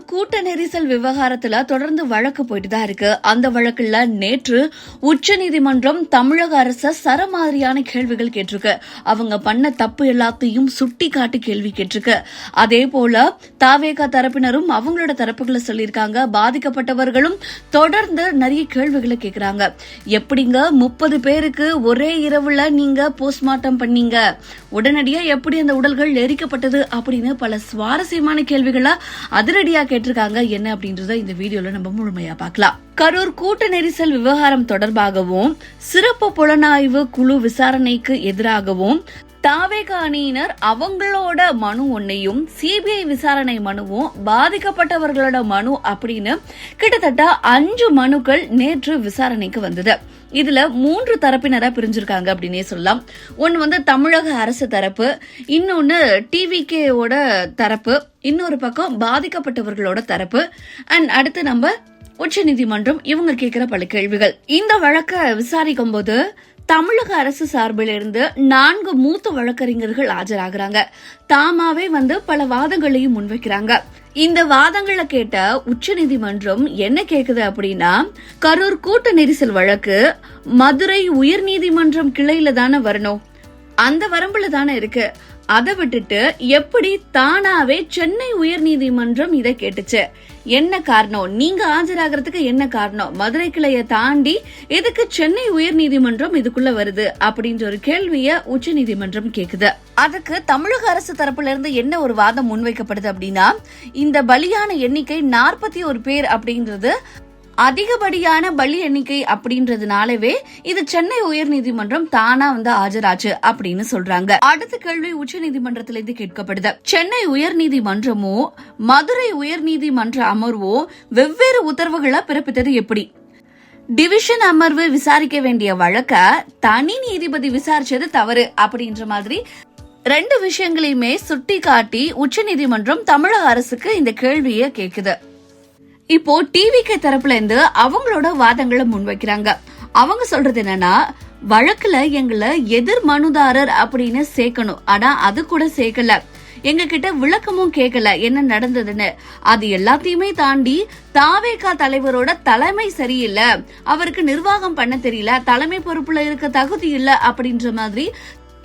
கரூர் கூட்ட நெரிசல் விவகாரத்துல தொடர்ந்து வழக்கு போயிட்டு தான் இருக்கு. அந்த வழக்குல நேற்று உச்சநீதிமன்றம் தமிழக அரச சரமாதிரியான கேள்விகள் கேட்டிருக்கு. அவங்க பண்ண தப்பு எல்லாத்தையும் சுட்டி காட்டி கேள்வி கேட்டிருக்கு. அதே போல தாவேகா தரப்பினரும் அவங்களோட தரப்புகளை சொல்லியிருக்காங்க. பாதிக்கப்பட்டவர்களும் தொடர்ந்து நிறைய கேள்விகளை கேட்கிறாங்க எப்படிங்க முப்பது பேருக்கு ஒரே இரவுல நீங்க போஸ்ட்மார்ட்டம் பண்ணீங்க? உடனடியா எப்படி அந்த உடல்கள் எரிக்கப்பட்டது அப்படின்னு பல சுவாரஸ்யமான கேள்விகளை அதிரடியாக கேட்டிருக்காங்க என்ன அப்படின்றத இந்த வீடியோல நம்ம முழுமையா பார்க்கலாம். கரூர் கூட்ட நெரிசல் விவகாரம் தொடர்பாகவும் சிறப்பு புலனாய்வு குழு விசாரணைக்கு எதிராகவும் தாவேக அணியினர் அவங்களோட மனு ஒன்னையும் சிபிஐ விசாரணை மனுவும் பாதிக்கப்பட்டவர்களோட மனு அப்படின்னு கிட்டத்தட்ட அஞ்சு மனுக்கள் நேற்று விசாரணைக்கு வந்தது. இதுல மூன்று தரப்பினரா பிரிஞ்சிருக்காங்க அப்படின்னே சொல்லலாம். ஒன்னு வந்து தமிழக அரசு தரப்பு இன்னொன்னு டிவிகேவோட தரப்பு இன்னொரு பக்கம் பாதிக்கப்பட்டவர்களோட தரப்பு அண்ட் அடுத்து நம்ம உச்சநீதிமன்றம் இவங்க கேட்கிற பல கேள்விகள். இந்த வழக்க விசாரிக்கும் போது தமிழக அரசு சார்பிலிருந்து நான்கு மூத்த வழக்கறிஞர்கள் ஆஜராகிறாங்க. தாமாவே வந்து பல வாதங்களையும் முன்வைக்கிறாங்க. இந்த வாதங்களை கேட்ட உச்சநீதிமன்றம் என்ன கேக்குது அப்படின்னா கரூர் கூட்ட நெரிசல் வழக்கு மதுரை உயர்நீதிமன்றம் கிளையில தானே வரணும். அந்த வரம்புல தானே இருக்கு. அதை விட்டுட்டு எப்படி தானாவே சென்னை உயர்நீதிமன்றம் இதை கேட்டுச்சு. என்ன காரணம்? நீங்க ஆஜராகிறதுக்கு என்ன காரணம்? மதுரை கிளைய தாண்டி எதுக்கு சென்னை உயர் நீதிமன்றம் இதுக்குள்ள வருது? அப்படின்ற ஒரு கேள்விய உச்சநீதிமன்றம் கேக்குது. அதுக்கு தமிழக அரசு தரப்புல இருந்து என்ன ஒரு வாதம் முன்வைக்கப்படுது அப்படின்னா இந்த பலியான எண்ணிக்கை நாற்பத்தி ஒரு பேர் அப்படின்றது அதிகப்படியான பலி எண்ணிக்கை அப்படின்றதுனாலவே இது சென்னை உயர்நீதிமன்றம் தானா வந்து ஆஜராச்சு அப்படின்னு சொல்றாங்க. அடுத்த கேள்வி உச்சநீதிமன்றத்திலிருந்து கேட்கப்படுது. சென்னை உயர்நீதிமன்றமோ மதுரை உயர்நீதிமன்ற அமர்வோ வெவ்வேறு உத்தரவுகளை பிறப்பித்தது எப்படி? டிவிஷன் அமர்வு விசாரிக்க வேண்டிய வழக்க தனி நீதிபதி விசாரிச்சது தவறு அப்படின்ற மாதிரி ரெண்டு விஷயங்களையுமே சுட்டி காட்டி உச்சநீதிமன்றம் தமிழக அரசுக்கு இந்த கேள்வியை கேக்குது. இப்போ டிவிகே தரப்புல இருந்து அவங்களோட வாதங்களை முன்வைக்கிறாங்க. அவங்க சொல்றது என்னன்னா வழக்குல எங்களை எதிர் மனுதாரர் அப்படின்னு சேர்க்கணும். ஆனா அது கூட சேர்க்கல. எங்க கிட்ட விளக்கமும் கேட்கல என்ன நடந்ததுன்னு. அது எல்லாத்தையுமே தாண்டி தாவேகா தலைவரோட தலைமை சரியில்லை. அவருக்கு நிர்வாகம் பண்ண தெரியல. தலைமை பொறுப்புல இருக்க தகுதி இல்ல அப்படின்ற மாதிரி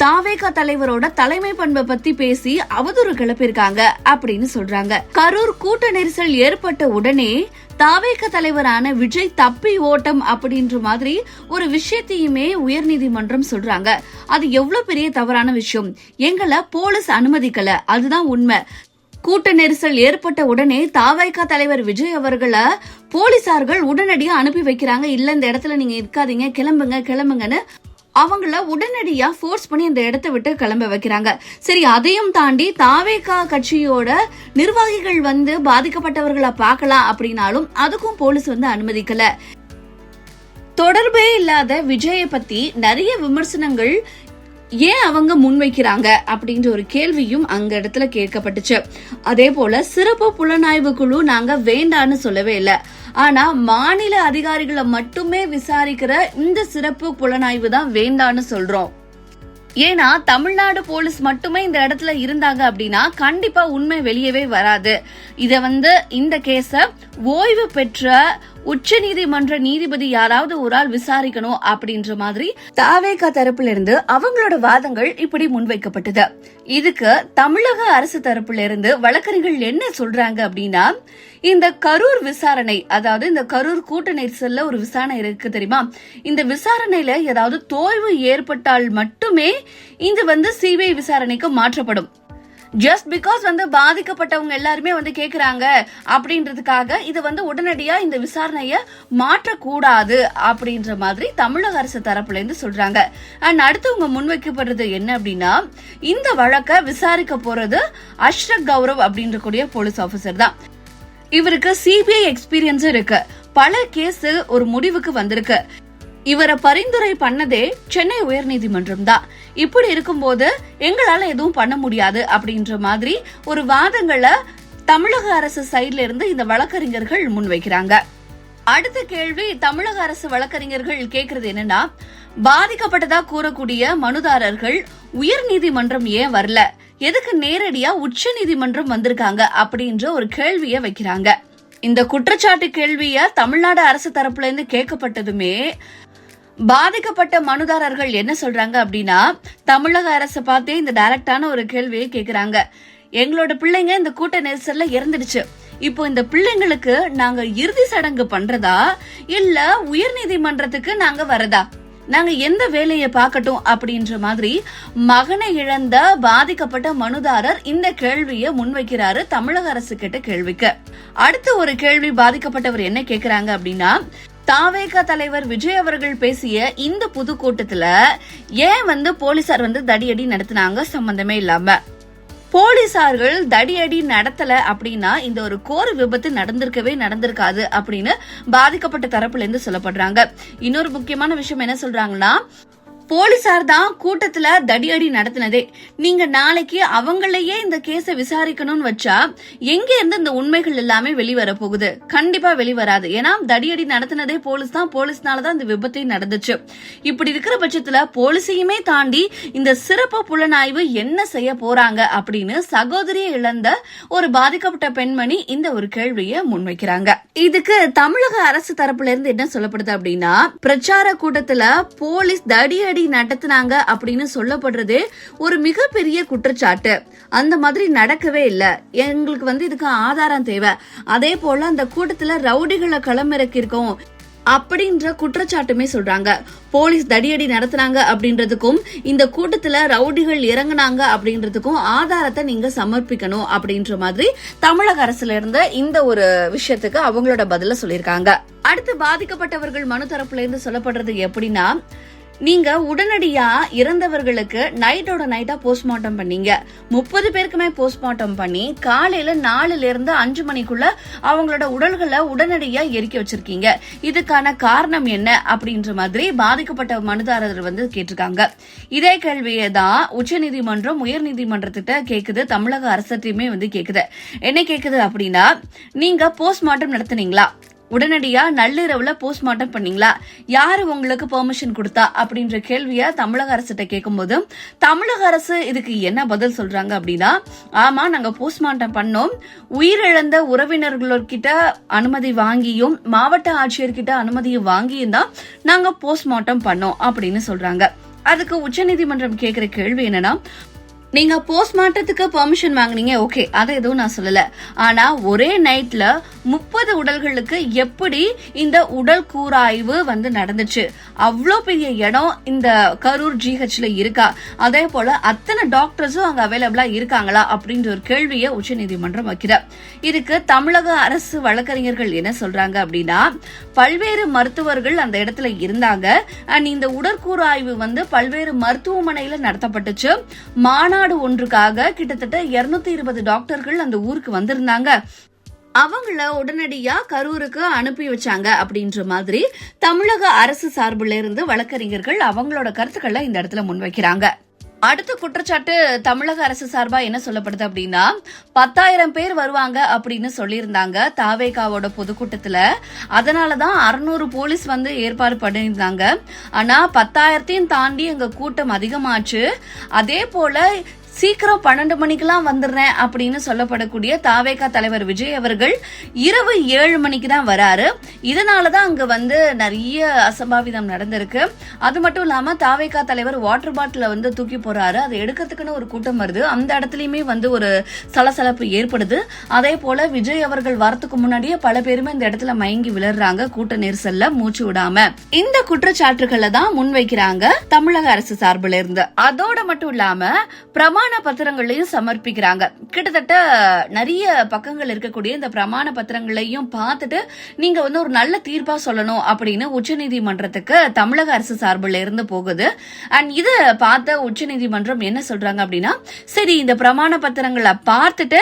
தாவேகா தலைவரோட தலைமை பண்பை பத்தி பேசி அவதூறு கிளப்பியிருக்காங்க அப்படின்னு சொல்றாங்க. கரூர் கூட்ட நெரிசல் ஏற்பட்ட உடனே தாவேக தலைவரான விஜய் தப்பி ஓட்டம் அப்படின்ற மாதிரி ஒரு விஷயத்தையுமே உயர்நீதிமன்றம் சொல்றாங்க. அது எவ்வளவு பெரிய தவறான விஷயம். எங்களை போலீஸ் அனுமதிக்கல. அதுதான் உண்மை. கூட்ட நெரிசல் ஏற்பட்ட உடனே தாவைக்கா தலைவர் விஜய் அவர்களை போலீசார்கள் உடனடியாக அனுப்பி வைக்கிறாங்க. இல்ல இந்த இடத்துல நீங்க இருக்காதீங்க கிளம்புங்க கிளம்புங்கன்னு அவங்கள உடனடியா ஃபோர்ஸ் பண்ணி அந்த இடத்த விட்டு கிளம்ப வைக்கிறாங்க. சரி அதையும் தாண்டி தாவேகா கட்சியோட நிர்வாகிகள் வந்து பாதிக்கப்பட்டவர்களை பார்க்கலாம் அப்படின்னாலும் அதுக்கும் போலீஸ் வந்து அனுமதிக்கல. தொடர்பே இல்லாத விஜயை பத்தி நிறைய விமர்சனங்கள் ஏன் அவங்க முன்வைக்கிறாங்க அப்படின்ற ஒரு கேள்வியும் அங்க இடத்துல கேட்கப்பட்டுச்சு. அதே போல சிறப்பு புலனாய்வு குழு நாங்க வேண்டான்னு சொல்லவே இல்லை. ஆனா மாநில அதிகாரிகளை மட்டுமே விசாரிக்கிற இந்த சிறப்பு புலனாய்வு தான் வேண்டான்னு சொல்றோம். ஏன்னா தமிழ்நாடு போலீஸ் மட்டுமே இந்த இடத்துல இருந்தாங்க அப்படின்னா கண்டிப்பா உண்மை வெளியவே வராது. இத வந்து இந்த கேஸ ஓய்வு பெற்ற உச்ச நீதிமன்ற நீதிபதி யாராவது ஒரு ஆள் விசாரிக்கணும் அப்படின்ற மாதிரி தாவேகா தரப்புல இருந்து அவங்களோட வாதங்கள் இப்படி முன்வைக்கப்பட்டது. இதுக்கு தமிழக அரசு தரப்புல இருந்து வழக்கறிஞர்கள் என்ன சொல்றாங்க அப்படின்னா இந்த கரூர் விசாரணை அதாவது இந்த கரூர் கூட்ட நெரிசல்ல ஒரு விசாரணை இருக்கு தெரியுமா? இந்த விசாரணையில ஏதாவது தோய்வு ஏற்பட்டால் மட்டுமே இது வந்து சிபிஐ விசாரணைக்கு மாற்றப்படும். ஜஸ்ட் பிகாஸ் வந்து பாதிக்கப்பட்டவங்க எல்லாருமே வந்து கேக்குறாங்க அப்படின்றதுக்காக இது வந்து உடனடியா இந்த விசாரணைய மாற்றக்கூடாது அப்படின்ற மாதிரி தமிழக அரசு தரப்புல இருந்து சொல்றாங்க. அண்ட் அடுத்தவங்க முன்வைக்கப்படுறது என்ன அப்படின்னா இந்த வழக்க விசாரிக்க போறது அஷ்ரக் கௌரவ் அப்படின்ற கூடிய போலீஸ் ஆஃபீஸர் தான். இவருக்கு சிபிஐ எக்ஸ்பீரியன்ஸும் இருக்கு. பல கேஸ் ஒரு முடிவுக்கு வந்திருக்கு. இவரை பரிந்துரை பண்ணதே சென்னை உயர்நீதிமன்றம் தான் இப்படி இருக்கும்போது எங்களால எதுவும் பண்ண முடியாது அப்படின்ற மாதிரி ஒரு வாதங்களை தமிழக அரசு சைட்ல இருந்து இந்த வழக்கறிஞர்கள் முன்வைக்கிறாங்க. அடுத்த கேள்வி தமிழக அரசு வழக்கறிஞர்கள் கேக்குறது என்னன்னா பாதிக்கப்பட்டதா கூறக்கூடிய மனுதாரர்கள் உயர் நீதிமன்றம் ஏன் வரல? எதுக்கு நேரடியா உச்ச நீதிமன்றம் வந்திருக்காங்க அப்படின்ற ஒரு கேள்விய வைக்கிறாங்க. இந்த குற்றச்சாட்டு கேள்விய தமிழ்நாடு அரசு தரப்புல இருந்து கேட்கப்பட்டதுமே பாதிக்கப்பட்ட மனுதாரர்கள் என்ன சொல்றாங்க அப்படின்னா தமிழக அரசு பார்த்தே இந்த டைரக்டான ஒரு கேள்வியை கேக்குறாங்க. எங்களோட பிள்ளைங்க இந்த கூட்ட நெரிசல்ல இறந்துடுச்சு. இப்போ இந்த பிள்ளைங்களுக்கு நாங்க இறுதி சடங்கு பண்றதா இல்ல உயர்நீதிமன்றத்துக்கு நாங்க வரதா? நாங்க எந்த வேலையை பார்க்கட்டும் அப்படின்ற மாதிரி மகனை இழந்த பாதிக்கப்பட்ட மனுதாரர் இந்த கேள்வியை முன்வைக்கிறாரு தமிழக அரசு கிட்ட கேள்விக்கு. அடுத்த ஒரு கேள்வி பாதிக்கப்பட்டவர் என்ன கேக்குறாங்க அப்படின்னா தாவேகா தலைவர் விஜய் அவர்கள் பேசிய இந்த பொதுக்கூட்டத்துல ஏன் வந்து போலீசார் வந்து தடியடி நடத்தினாங்க சம்பந்தமே இல்லாம? போலீசார்கள் தடியடி நடத்தல அப்படின்னா இந்த ஒரு கோர விபத்து நடந்திருக்கவே நடந்திருக்காது அப்படின்னு பாதிக்கப்பட்ட தரப்புல இருந்து சொல்லப்படுறாங்க. இன்னொரு முக்கியமான விஷயம் என்ன சொல்றாங்கன்னா போலீசார் தான் கூட்டத்துல தடியடி நடத்தினதே. நீங்க நாளைக்கு அவங்களையே இந்த கேஸ விசாரிக்கணும்னு வச்சா எங்க இருந்து இந்த உண்மைகள் எல்லாமே வெளிவர போகுது? கண்டிப்பா வெளிவராது. ஏன்னா தடியடி நடத்தினதே போலீஸ் தான். போலீஸ்னாலதான் இந்த விபத்தே நடந்துச்சு. இப்படி இருக்கிற பட்சத்துல போலீஸையுமே தாண்டி இந்த சிறப்பு புலனாய்வு என்ன செய்ய போறாங்க அப்படின்னு சகோதரியை இழந்த ஒரு பாதிக்கப்பட்ட பெண்மணி இந்த ஒரு கேள்வியை முன்வைக்கிறாங்க. இதுக்கு தமிழக அரசு தரப்புல இருந்து என்ன சொல்லப்படுது அப்படின்னா பிரச்சார கூட்டத்துல போலீஸ் தடியடி நடத்தினாங்க அப்படின்னு சொல்லப்படுறது ஒரு மிகப்பெரிய குற்றச்சாட்டு. அந்த மாதிரி நடக்கவே இல்லை. எங்களுக்கு வந்து இதுக்கு ஆதாரம் தேவை. அதே போல அந்த கூட்டத்துல ரவுடிகளை களமிறக்கிருக்கோம் அப்படின்ற குற்றச்சாட்டுமே சொல்றாங்க. போலீஸ் தடியடி நடத்துனாங்க அப்படின்றதுக்கும் இந்த கூட்டத்துல ரவுடிகள் இறங்குனாங்க அப்படின்றதுக்கும் ஆதாரத்தை நீங்க சமர்ப்பிக்கணும் அப்படின்ற மாதிரி தமிழக அரசுல இருந்த இந்த ஒரு விஷயத்துக்கு அவங்களோட பதில சொல்லியிருக்காங்க. அடுத்து பாதிக்கப்பட்டவர்கள் மனு தரப்புல இருந்து சொல்லப்படுறது எப்படின்னா நீங்க உடனடியா இறந்தவர்களுக்கு நைட்டோட நைட்டா போஸ்ட்மார்ட்டம் பண்ணீங்க. முப்பது பேருக்குமே போஸ்ட்மார்ட்டம் பண்ணி காலையில நாலுல இருந்து அஞ்சு மணிக்குள்ள அவங்களோட உடல்களை உடனடியா எரிக்க வச்சிருக்கீங்க. இதுக்கான காரணம் என்ன அப்படின்ற மாதிரி பாதிக்கப்பட்ட மனுதாரர் வந்து கேட்டிருக்காங்க. இதே கேள்வியை தான் உச்சநீதிமன்றம் உயர்நீதிமன்றத்திட்ட கேக்குது. தமிழக அரசத்தையுமே வந்து கேக்குது. என்ன கேக்குது அப்படின்னா நீங்க போஸ்ட்மார்ட்டம் நடத்துனீங்களா? உடனடியா நள்ளிரவுல போஸ்ட்மார்ட்டம் பண்ணீங்களா? யாரு உங்களுக்கு பெர்மிஷன் கொடுத்தா? அப்படின்ற கேள்விய தமிழக அரசிட்ட கேட்கும்போது தமிழக அரசு இதுக்கு என்ன பதில் சொல்றாங்க? அப்படின்னா ஆமா நாங்க போஸ்ட்மார்ட்டம் பண்ணோம். உயிரிழந்த உறவினர்கள்கிட்ட அனுமதி வாங்கியும் மாவட்ட ஆட்சியர்கிட்ட அனுமதியை வாங்கியும் தான் நாங்க போஸ்ட்மார்ட்டம் பண்ணோம் அப்படின்னு சொல்றாங்க. அதுக்கு உச்சநீதிமன்றம் கேட்கிற கேள்வி என்னன்னா நீங்க போஸ்ட்மார்ட்டத்துக்கு பெர்மிஷன் வாங்குனீங்க ஓகே அதை எதுவும் நான் சொல்லல. ஆனா ஒரே நைட்ல முப்பது உடல்களுக்கு எப்படி இந்த உடல் கூராய்வு வந்து நடந்துச்சு? அவ்வளோ பெரிய இடம் இந்த கரூர் ஜிஹெச்ல இருக்கா? அதே போல அத்தனை டாக்டர்ஸும் அங்க அவைலபிளா இருக்காங்களா? அப்படின்ற ஒரு கேள்வியை உச்சநீதிமன்றம் வைக்கிற இதுக்கு தமிழக அரசு வழக்கறிஞர்கள் என்ன சொல்றாங்க அப்படின்னா பல்வேறு மருத்துவர்கள் அந்த இடத்துல இருந்தாங்க. அண்ட் இந்த உடற்கூறாய்வு வந்து பல்வேறு மருத்துவமனையில நடத்தப்பட்டுச்சு. மாநாடு ஒன்றுக்காக கிட்டத்தட்ட இருநூத்தி இருபது டாக்டர்கள் அந்த ஊருக்கு வந்திருந்தாங்க. அவங்கள உடனடியா கரூருக்கு அனுப்பி வச்சாங்க அப்படின்ற மாதிரி தமிழக அரசு சார்பில் இருந்து வழக்கறிஞர்கள் அவங்களோட கருத்துக்களை இந்த இடத்துல முன்வைக்கிறாங்க. அடுத்த குற்றச்சாட்டு தமிழக அரசு சார்பா என்ன சொல்லப்படுது அப்படின்னா பத்தாயிரம் பேர் வருவாங்க அப்படின்னு சொல்லியிருந்தாங்க தாவேகாவோட பொதுக்கூட்டத்துல. அதனாலதான் அறுநூறு போலீஸ் வந்து ஏற்பாடு பண்ணியிருந்தாங்க. ஆனா பத்தாயிரத்தையும் தாண்டி எங்க கூட்டம் அதிகமாச்சு. அதே போல சீக்கிரம் பன்னெண்டு மணிக்கெல்லாம் வந்துடுறேன் அப்படின்னு சொல்லப்படக்கூடிய தாவேகா தலைவர் விஜய் அவர்கள் இரவு ஏழு மணிக்கு தான் வராரு. இதனாலதான் அங்க வந்து நிறைய அசம்பாவிதம் நடந்திருக்கு. அது மட்டும் இல்லாம தாவேகா தலைவர் வாட்டர் பாட்டில வந்து தூக்கி போறாரு. அதை எடுக்கிறதுக்குன்னு ஒரு கூட்டம் வருது. அந்த இடத்துலயுமே வந்து ஒரு சலசலப்பு ஏற்படுது. அதே போல விஜய் அவர்கள் வரத்துக்கு முன்னாடியே பல பேருமே இந்த இடத்துல மயங்கி விழுறாங்க. கூட்ட நெரிசல்ல மூச்சு விடாம. இந்த குற்றச்சாட்டுகளை தான் முன்வைக்கிறாங்க தமிழக அரசு சார்பில் இருந்து அதோட மட்டும் இல்லாம பிரமாண பத்திரங்களையும் சமர்ப்பிக்கிறாங்க. கிட்டத்தட்ட நிறைய பக்கங்கள் இருக்கக்கூடிய இந்த பிரமாண பத்திரங்களையும் பார்த்துட்டு நீங்க வந்து ஒரு நல்ல தீர்ப்பா சொல்லணும் அப்படின்னு உச்சநீதிமன்றத்துக்கு தமிழக அரசு சார்பில் இருந்து போகுது. அண்ட் இது பார்த்த உச்சநீதிமன்றம் என்ன சொல்றாங்க அப்படின்னா சரி இந்த பிரமாண பத்திரங்களை பார்த்துட்டு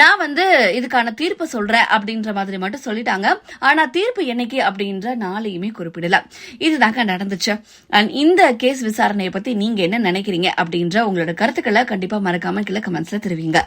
நான் வந்து இதுக்கான தீர்ப்பு சொல்றேன் அப்படின்ற மாதிரி மட்டும் சொல்லிட்டாங்க. ஆனா தீர்ப்பு என்னைக்கு அப்படின்ற நாளையுமே குறிப்பிடல. இதுதாங்க நடந்துச்சு. அண்ட் இந்த கேஸ் விசாரணையை பத்தி நீங்க என்ன நினைக்கிறீங்க அப்படின்ற உங்களோட கருத்துக்களை கண்டிப்பா மறக்காம கீழே கமெண்ட்ஸ்ல தெரிவிங்க.